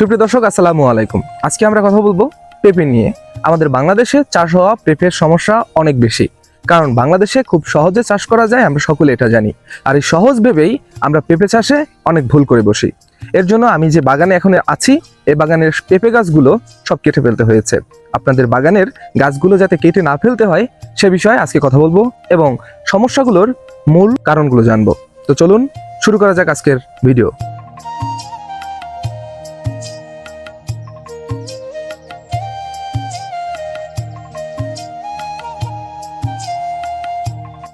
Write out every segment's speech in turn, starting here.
সুপ্রিয় দর্শক, আসসালামু আলাইকুম। আজকে আমরা কথা বলব পেঁপে নিয়ে। আমাদের বাংলাদেশে চাষ হওয়া পেঁপের সমস্যা অনেক বেশি। কারণ বাংলাদেশে খুব সহজে চাষ করা যায়, আমরা সকলে এটা জানি। আর এই সহজ ভেবেই আমরা পেঁপে চাষে অনেক ভুল করে বসি। এর জন্য আমি যে বাগানে এখন আছি এই বাগানের পেঁপে গাছগুলো সব কেটে ফেলতে হয়েছে। আপনাদের বাগানের গাছগুলো যাতে কেটে না ফেলতে হয়, সে বিষয়ে আজকে কথা বলব এবং সমস্যাগুলোর মূল কারণগুলো জানব। তো চলুন, শুরু করা যাক আজকের ভিডিও।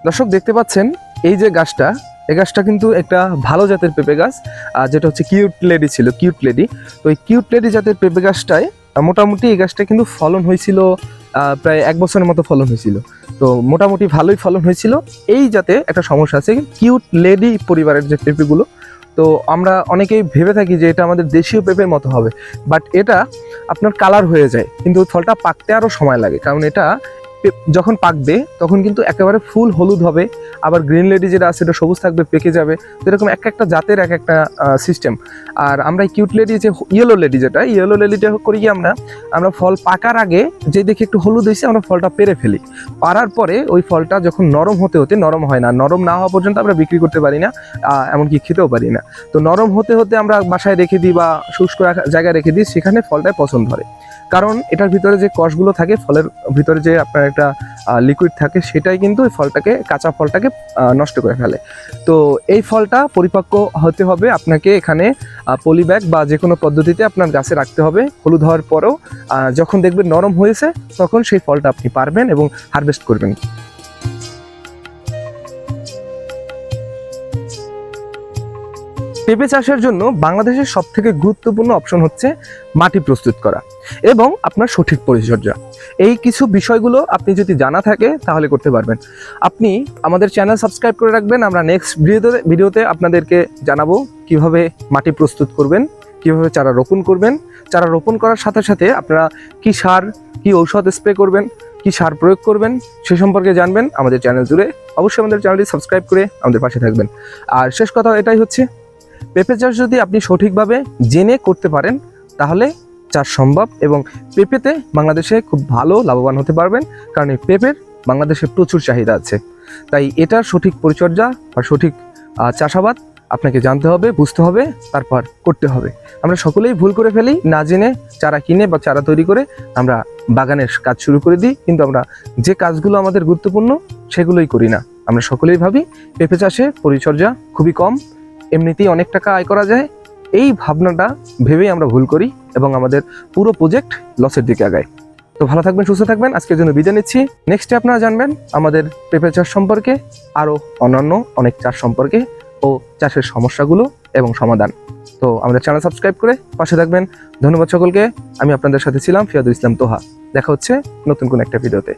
দর্শক, দেখতে পাচ্ছেন এই যে গাছটা, এই গাছটা কিন্তু একটা ভালো জাতের পেঁপে গাছ, আর যেটা হচ্ছে কিউট লেডি ছিল কিউট লেডি তো এই কিউট লেডি জাতের পেঁপে গাছটায় মোটামুটি এই গাছটা কিন্তু ফলন হয়েছিল প্রায় এক বছরের মতো ফলন হয়েছিল। তো মোটামুটি ভালোই ফলন হয়েছিল। এই জাতে একটা সমস্যা আছে কিউট লেডি পরিবারের যে পেঁপেগুলো, তো আমরা অনেকেই ভেবে থাকি যে এটা আমাদের দেশীয় পেঁপের মতো হবে বাট এটা আপনার কালার হয়ে যায়, কিন্তু ফলটা পাকতে আরও সময় লাগে, কারণ এটা যখন পাকবে, তখন কিন্তু একেবারে ফুল হলুদ হবে, আবার গ্রিন লেডি যেটা আছে এটা সবুজ থাকবে, পেকে যাবে। এরকম এক একটা জাতের এক একটা সিস্টেম আর আমরা কিউট লেডি যে ইয়েলো লেডি যেটা ইয়েলো লেডিটা করি কি আমরা? আমরা ফল পাকার আগে যে দেখি একটু হলুদ হয়েছে, আমরা ফলটা পেরে ফেলি। পারার পরে ওই ফলটা যখন নরম হতে হতে, নরম হয় না, নরম না হওয়া পর্যন্ত আমরা বিক্রি করতে পারি না এমনকি খেতেও পারি না। তো নরম হতে হতে আমরা বাসায় রেখে দিই বা শুষ্ক জায়গায় রেখে দিই, সেখানে ফলটাই পছন্দ ধরে কারণ এটার ভিতরে যে কষগুলো থাকে, ফলের ভিতরে যে আপনার একটা লিকুইড থাকে, সেটাই কিন্তু ওই ফলটাকে, কাঁচা ফলটাকে নষ্ট করে ফেলে। তো এই ফলটা পরিপক্ক হতে হবে আপনাকে এখানে পলিব্যাগ বা যে কোনো পদ্ধতিতে আপনার গাছে রাখতে হবে। হলুদ হওয়ার পরেও যখন দেখবেন নরম হয়েছে, তখন সেই ফলটা আপনি পারবেন এবং হারভেস্ট করবেন। পেঁপে চাষের জন্য বাংলাদেশের সব থেকে গুরুত্বপূর্ণ অপশন হচ্ছে মাটি প্রস্তুত করা এবং আপনার সঠিক পরিচর্যা। এই কিছু বিষয়গুলো আপনি যদি জানা থাকে, তাহলে করতে পারবেন। আপনি আমাদের চ্যানেল সাবস্ক্রাইব করে রাখবেন। আমরা নেক্সট ভিডিওতে ভিডিওতে আপনাদেরকে জানাব কীভাবে মাটি প্রস্তুত করবেন, কীভাবে চারা রোপণ করবেন। চারা রোপণ করার সাথে সাথে আপনারা কি সার, কি ঔষধ স্প্রে করবেন, কি সার প্রয়োগ করবেন, সে সম্পর্কে জানবেন। আমাদের চ্যানেল জুড়ে অবশ্যই আমাদের চ্যানেলটি সাবস্ক্রাইব করে আমাদের পাশে থাকবেন। আর শেষ কথা এটাই হচ্ছে পেঁপে চাষ যদি আপনি সঠিকভাবে জেনে করতে পারেন, তাহলে চাষ সম্ভব এবং পেঁপেতে বাংলাদেশে খুব ভালো লাভবান হতে পারবেন, কারণ এই পেঁপের বাংলাদেশে প্রচুর চাহিদা আছে। তাই এটার সঠিক পরিচর্যা বা সঠিক চাষাবাদ আপনাকে জানতে হবে, বুঝতে হবে, তারপর করতে হবে। আমরা সকলেই ভুল করে ফেলি, না জেনে চারা কিনে বা চারা তৈরি করে আমরা বাগানের কাজ শুরু করে দিই, কিন্তু আমরা যে কাজগুলো আমাদের গুরুত্বপূর্ণ সেগুলোই করি না। আমরা সকলেই ভাবি, পেঁপে চাষে পরিচর্যা খুবই কম এমনিতেই অনেক টাকা আয় করা যায়। এই ভাবনাটা ভেবেই আমরা ভুল করি এবং আমাদের পুরো প্রজেক্ট লসের দিকে আগায় তো ভালো থাকবেন, সুস্থ থাকবেন, আজকের জন্য বিদায় নিচ্ছি। নেক্সটে আপনারা জানবেন আমাদের পেঁপে চাষ সম্পর্কে আরও অন্যান্য অনেক চাষ সম্পর্কে ও চাষের সমস্যাগুলো এবং সমাধান। তো আমাদের চ্যানেল সাবস্ক্রাইব করে পাশে থাকবেন। ধন্যবাদ সকলকে। আমি আপনাদের সাথে ছিলাম ফিয়াদুল ইসলাম তোহা। দেখা হচ্ছে নতুন কোন একটা ভিডিওতে